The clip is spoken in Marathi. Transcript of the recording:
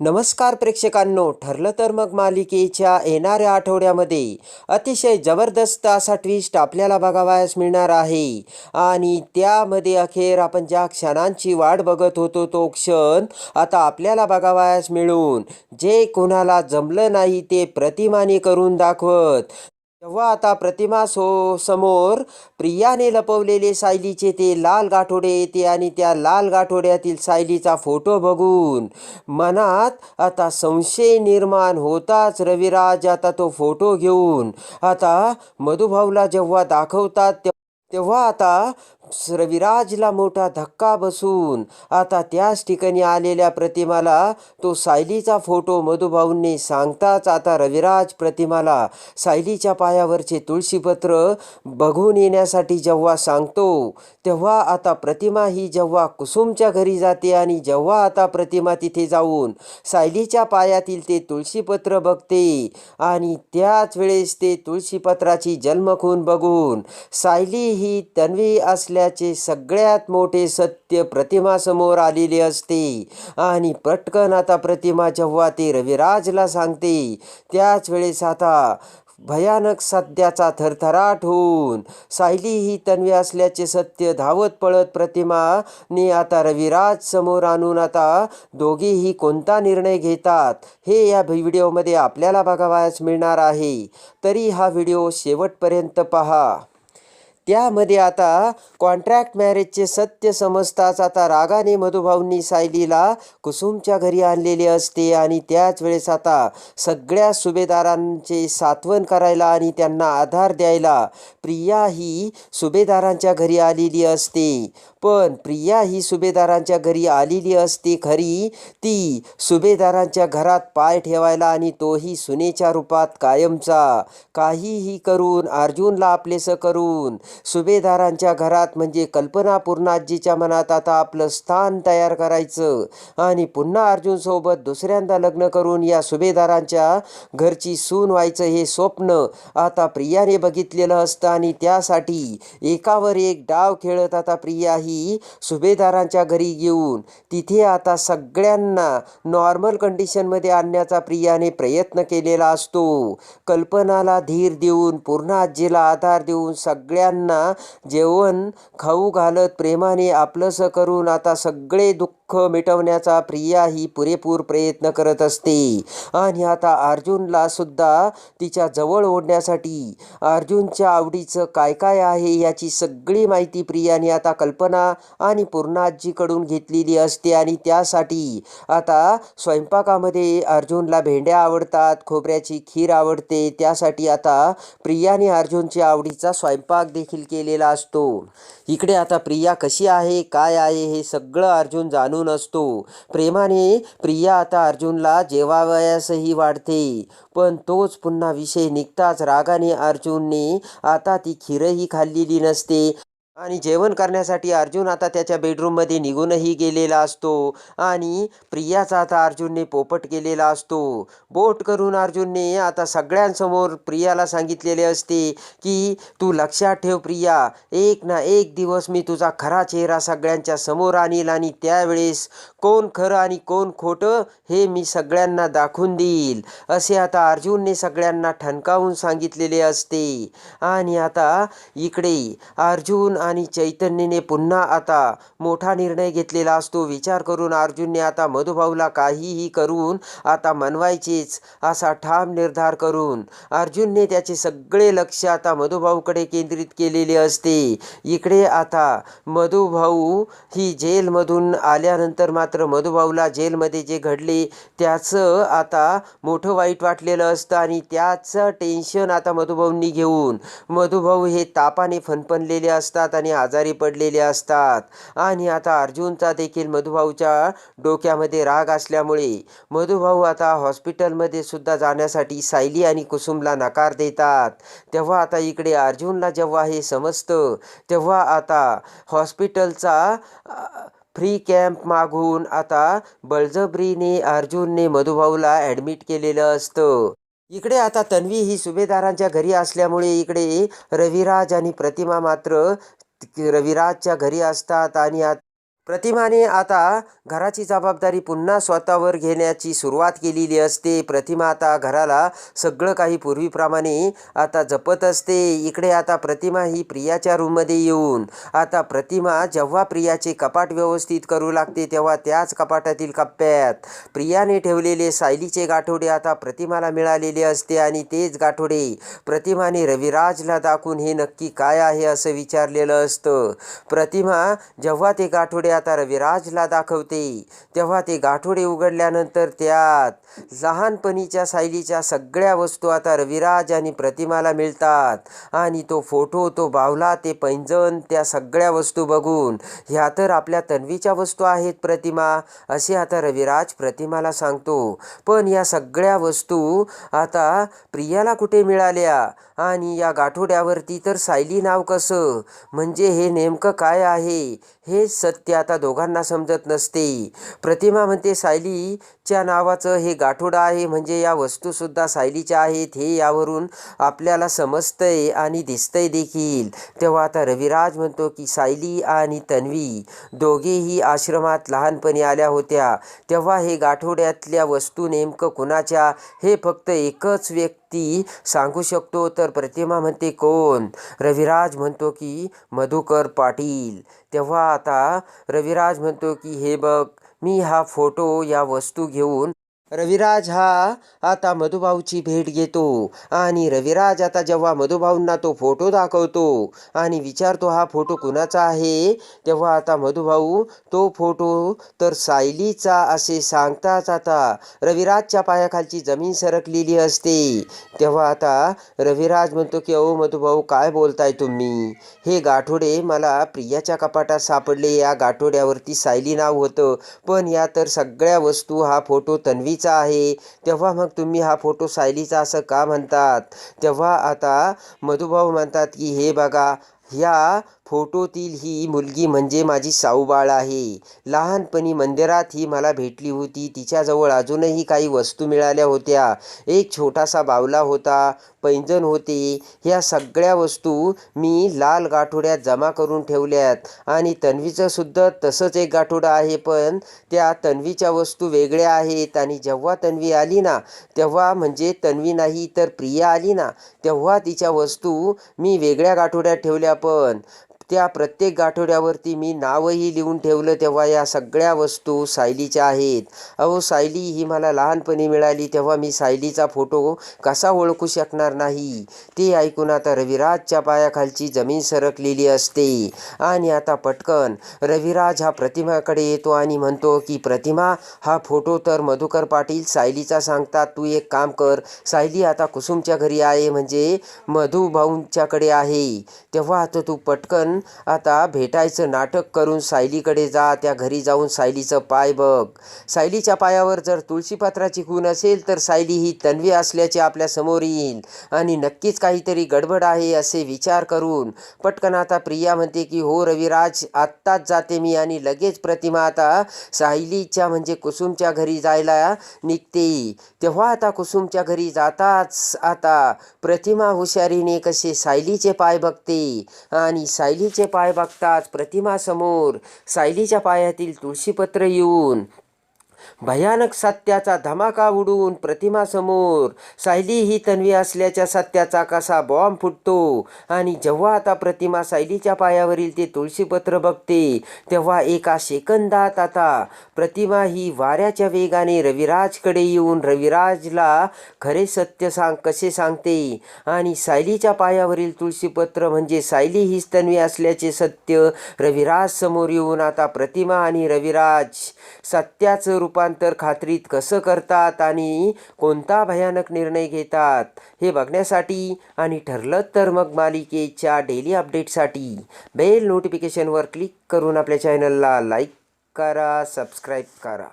नमस्कार प्रेक्षकांनो ठरलं तर मग मालिकेच्या येणाऱ्या आठवड्यामध्ये अतिशय जबरदस्त असा ट्विस्ट आपल्याला बघावयास मिळणार आहे. आणि त्यामध्ये अखेर आपण ज्या क्षणांची वाट बघत होतो तो क्षण आता आपल्याला बघावयास मिळून जे कोणाला जमलं नाही ते प्रतिमाने करून दाखवत. तेव्हा आता प्रतिमा सो समोर प्रियाने लपवलेले सायलीचे ते लाल गाठोडे येते आणि त्या लाल गाठोड्यातील सायलीचा फोटो बघून मनात आता संशय निर्माण होताच रविराज आता तो फोटो घेऊन आता मधुभाऊला जेव्हा दाखवतात ते- तेव्हा आता रविराजला मोठा धक्का बसून आता त्याच ठिकाणी आलेल्या प्रतिमाला तो सायलीचा फोटो मधुभाऊंनी सांगताच आता रविराज प्रतिमाला सायलीच्या पायावरचे तुळशीपत्र बघून येण्यासाठी जेव्हा सांगतो तेव्हा आता प्रतिमा ही जेव्हा कुसुमच्या घरी जाते आणि जेव्हा आता प्रतिमा तिथे जाऊन सायलीच्या पायातील ते तुळशीपत्र बघते आणि त्याच वेळेस ते तुळशीपत्राची जन्मखून बघून सायली ही तन्वी असल्याचे सगळ्यात मोठे सत्य प्रतिमासमोर आलेले असते. आणि पटकन आता प्रतिमा जेव्हा ते रविराजला सांगते त्याच वेळेस आता भयानक सध्याचा थरथराट होऊन सायली ही तन्वी असल्याचे सत्य धावत पळत प्रतिमाने आता रविराज समोर आणून आता दोघेही कोणता निर्णय घेतात हे या व्हिडिओमध्ये आपल्याला बघावयास मिळणार आहे. तरी हा व्हिडिओ शेवटपर्यंत पहा. त्यामध्ये आता कॉन्ट्रॅक्ट मॅरेजचे सत्य समजताच आता रागाने मधुभाऊंनी सायलीला कुसुमच्या घरी आणलेले असते आणि त्याच वेळेस आता सगळ्या सुभेदारांचे सात्वन करायला आणि त्यांना आधार द्यायला प्रिया ही सुभेदारांच्या घरी आलेली असते. पण प्रिया ही सुभेदारांच्या घरी आलेली असते खरी ती सुभेदारांच्या घरात पाय ठेवायला आणि तोही सुनेच्या रूपात कायमचा. काहीही करून अर्जुनला आपलेसं करून सुभेदारांच्या घरात म्हणजे कल्पना पूर्णाजीच्या मनात आता आपलं स्थान तयार करायचं. आणि पुन्हा अर्जुनसोबत दुसऱ्यांदा लग्न करून या सुभेदारांच्या घरची सून व्हायचं हे स्वप्न आता प्रियाने बघितलेलं असतं. आणि त्यासाठी एकावर एक डाव खेळत आता प्रिया ही सुभेदारांच्या घरी घेऊन तिथे आता सगळ्यांना नॉर्मल कंडिशनमध्ये आणण्याचा प्रियाने प्रयत्न केलेला असतो. कल्पनाला धीर देऊन पूर्ण आजीला आधार देऊन सगळ्यांना जेवण खाऊ घालत प्रेमाने आपलंसं करून आता सगळे दुःख मिटवण्याचा प्रिया ही पुरेपूर प्रयत्न करत असते. आणि आता अर्जुनला सुद्धा तिच्या जवळ ओढण्यासाठी अर्जुनच्या आवडीचं काय काय आहे याची सगळी माहिती प्रियाने आता कल्पना आणि पूर्णाजीकडून घेतलेली असते आणि त्यासाठी आता स्वयंपाकामध्ये अर्जुनला भेंड्या आवडतात खोबऱ्याची खीर आवडते. त्यासाठी आता प्रियाने अर्जुनच्या आवडीचा स्वयंपाक देखील केलेला असतो. इकडे आता प्रिया कशी आहे काय आहे हे सगळं अर्जुन जाणून असतो. प्रेमाने प्रिया आता अर्जुनला जेवावयासही वाढते. पण तोच पुन्हा विषय निघताच रागाने अर्जुनने आता ती खीरही खाल्लेली नसते. आणि जेवण करण्यासाठी अर्जुन आता त्याच्या बेडरूममध्ये निघूनही गेलेला असतो. आणि प्रियाचा आता अर्जुनने पोपट केलेला असतो. बोट करून अर्जुनने आता सगळ्यांसमोर प्रियाला सांगितलेले असते की तू लक्षात ठेव प्रिया एक ना एक दिवस मी तुझा खरा चेहरा सगळ्यांच्या समोर आणील आणि त्यावेळेस कोण खरं आणि कोण खोटं हे मी सगळ्यांना दाखवून देईल असे आता अर्जुनने सगळ्यांना ठणकावून सांगितलेले असते. आणि आता इकडे अर्जुन आणि चैतन्यने पुन्हा आता मोठा निर्णय घेतलेला असतो. विचार करून अर्जुनने आता मधुभाऊला काहीही करून आता मनवायचेच असा ठाम निर्धार करून अर्जुनने त्याचे सगळे लक्ष आता मधुभाऊकडे केंद्रित केलेले असते. इकडे आता मधुभाऊ ही जेलमधून आल्यानंतर मात्र मधुभाऊला जेलमध्ये जे घडले त्याचं आता मोठं वाईट वाटलेलं असतं आणि त्याचं टेन्शन आता मधुभाऊंनी घेऊन मधुभाऊ हे तापाने फनफणलेले असतात. आणि आजारी पडलेले असतात. आणि आता अर्जुनचा देखील मधुभाऊच्या डोक्यामध्ये राग असल्यामुळे मधुभाऊ आता हॉस्पिटलमध्ये सुद्धा जाण्यासाठी सायली आणि कुसुमला नकार देतात. तेव्हा आता इकडे अर्जुनला जेव्हा हे समजतं तेव्हा आता हॉस्पिटलचा फ्री कॅम्प मागून आता बळजबरीने अर्जुनने मधुभाऊला ॲडमिट केलेलं असतं. इकडे आता तन्वी ही सुभेदारांच्या घरी असल्यामुळे इकडे रविराज आणि प्रतिमा मात्र रविराजच्या घरी असतात आणि आत- प्रतिमाने आता घराची जबाबदारी पुन्हा स्वतःवर घेण्याची सुरुवात केलेली असते. प्रतिमा आता घराला सगळं काही पूर्वीप्रमाणे आता जपत असते. इकडे आता प्रतिमा ही प्रियाच्या रूममध्ये येऊन आता प्रतिमा जेव्हा प्रियाचे कपाट व्यवस्थित करू लागते तेव्हा त्याच कपाटातील कप्प्यात प्रियाने ठेवलेले सायलीचे गाठोडे आता प्रतिमाला मिळालेले असते आणि तेच गाठोडे प्रतिमाने रविराजला दाखवून हे नक्की काय आहे असं विचारलेलं असतं. प्रतिमा जेव्हा ते गाठोडे आता रविराजला दाखवते. तेव्हा ते गाठोडे उघडल्यानंतर त्यात लहानपणीच्या सायलीच्या सगळ्या वस्तू आता रविराज आणि प्रतिमाला मिळतात. आणि तो फोटो तो बावला ते पैंजण त्या सगळ्या वस्तू बघून ह्या तर आपल्या तन्वीच्या वस्तू आहेत प्रतिमा असे आता रविराज प्रतिमाला सांगतो. पण या सगळ्या वस्तू आता प्रियाला कुठे मिळाल्या? आणि या गाठोड्यावरती तर सायली नाव कसं? म्हणजे हे नेमकं काय आहे? हे सत्य आता दोघांना समजत नसते. प्रतिमा म्हणते सायलीच्या नावाचं हे गाठोडं आहे म्हणजे या वस्तूसुद्धा सायलीच्या आहेत हे यावरून आपल्याला समजतंय आणि दिसतंय देखील. तेव्हा आता रविराज म्हणतो की सायली आणि तन्वी दोघेही आश्रमात लहानपणी आल्या होत्या. तेव्हा हे गाठोड्यातल्या वस्तू नेमकं कुणाच्या? हे फक्त एकच व्यक्ती सांगू शकतो तर प्रतिमा म्हणते कोण? रविराज म्हणतो की मधुकर पाटील. तेव्हा आता रविराज म्हणतो की हे बघ मी हा फोटो या वस्तू घेऊन रविराज हा आता मधुभाऊची भेट घेतो आणि रविराज आता जेव्हा मधुभाऊंना तो फोटो दाखवतो आणि विचारतो हा फोटो कुणाचा आहे? तेव्हा आता मधुभाऊ तो फोटो तर सायलीचा असे सांगताच आता. रविराजच्या पायाखालची जमीन सरकलेली असते. तेव्हा आता रविराज म्हणतो की अहो मधुभाऊ काय बोलताय तुम्ही? हे गाठोडे मला प्रियाच्या कपाटात सापडले. या गाठोड्यावरती सायली नाव होतं. पण या तर सगळ्या वस्तू हा फोटो तन्वी सायलीचा आहे. तेव्हा मग तुम्ही हा फोटो सायलीचा असं का म्हणतात? तेव्हा आता मधुभाऊ म्हणतात की हे बघा ह्या फोटोतील ही मुलगी म्हणजे माझी साऊबाळ आहे. लहानपणी मंदिरात ही मला भेटली होती. तिच्याजवळ अजूनही काही वस्तू मिळाल्या होत्या. एक छोटासा बावला होता पैंजण होते. ह्या सगळ्या वस्तू मी लाल गाठोड्यात जमा करून ठेवल्यात. आणि तन्वीचं सुद्धा तसंच एक गाठोडं आहे पण त्या तन्वीच्या वस्तू वेगळ्या आहेत. आणि जेव्हा तन्वी आली ना तेव्हा म्हणजे तन्वी नाही तर प्रिया आली ना तेव्हा तिच्या वस्तू मी वेगळ्या गाठोड्यात ठेवल्या पण त्या प्रत्येक गाठोड्यावरती मी नावही लिहून ठेवलं तेव्हा या सगळ्या वस्तू सायलीच्या आहेत. अहो सायली ही मला लहानपणी मिळाली तेव्हा मी सायलीचा फोटो कसा ओळखू शकणार नाही? ते ऐकून आता रविराजच्या पायाखालची जमीन सरकलेली असते. आणि आता पटकन रविराज हा प्रतिमाकडे येतो आणि म्हणतो की प्रतिमा हा फोटो तर मधुकर पाटील सायलीचा सांगतात. तू एक काम कर. सायली आता कुसुमच्या घरी आहे. म्हणजे मधुभाऊंच्याकडे आहे. तेव्हा आता तू पटकन आता भेटायचं नाटक करून सायलीकडे जा त्या घरी जाऊन सायलीचं पाय बघ. सायलीच्या पायावर जर तुळशीपात्राची खून असेल तर सायली ही तन्वी असल्याचे आपल्यासमोर येईल. आणि नक्कीच काहीतरी गडबड आहे असे विचार करून पटकन आता प्रिया म्हणते की हो रविराज आत्ताच जाते मी आणि लगेच प्रतिमा आता सायलीच्या म्हणजे कुसुमच्या घरी जायला निघते. तेव्हा आता कुसुमच्या घरी जाताच आता प्रतिमा हुशारीने कसे सायलीचे पाय बघते आणि सायली सायलीचे पाय बघताच प्रतिमासमोर सायलीच्या पायातील तुळशीपत्र येऊन भयानक सत्याचा धमाका उडून प्रतिमासमोर सायली ही तन्वी असल्याच्या सत्याचा कसा बॉम्ब फुटतो? आणि जेव्हा आता प्रतिमा सायलीच्या पायावरील ते तुळशीपत्र बघते तेव्हा एका सेकंदात आता प्रतिमा ही वाऱ्याच्या वेगाने रविराजकडे येऊन रविराजला खरे सत्य सांग कसे सांगते? आणि सायलीच्या पायावरील तुळशीपत्र म्हणजे सायली हीच तन्वी असल्याचे सत्य रविराज समोर येऊन आता प्रतिमा आणि रविराज सत्याचं रूपांतर खात्रीत कसं करतात आणि कोणता भयानक निर्णय घेतात हे बघण्यासाठी आणि ठरलं तर मग मालिकेच्या डेली अपडेटसाठी बेल नोटिफिकेशनवर क्लिक करून आपल्या चॅनलला लाईक करा सबस्क्राईब करा.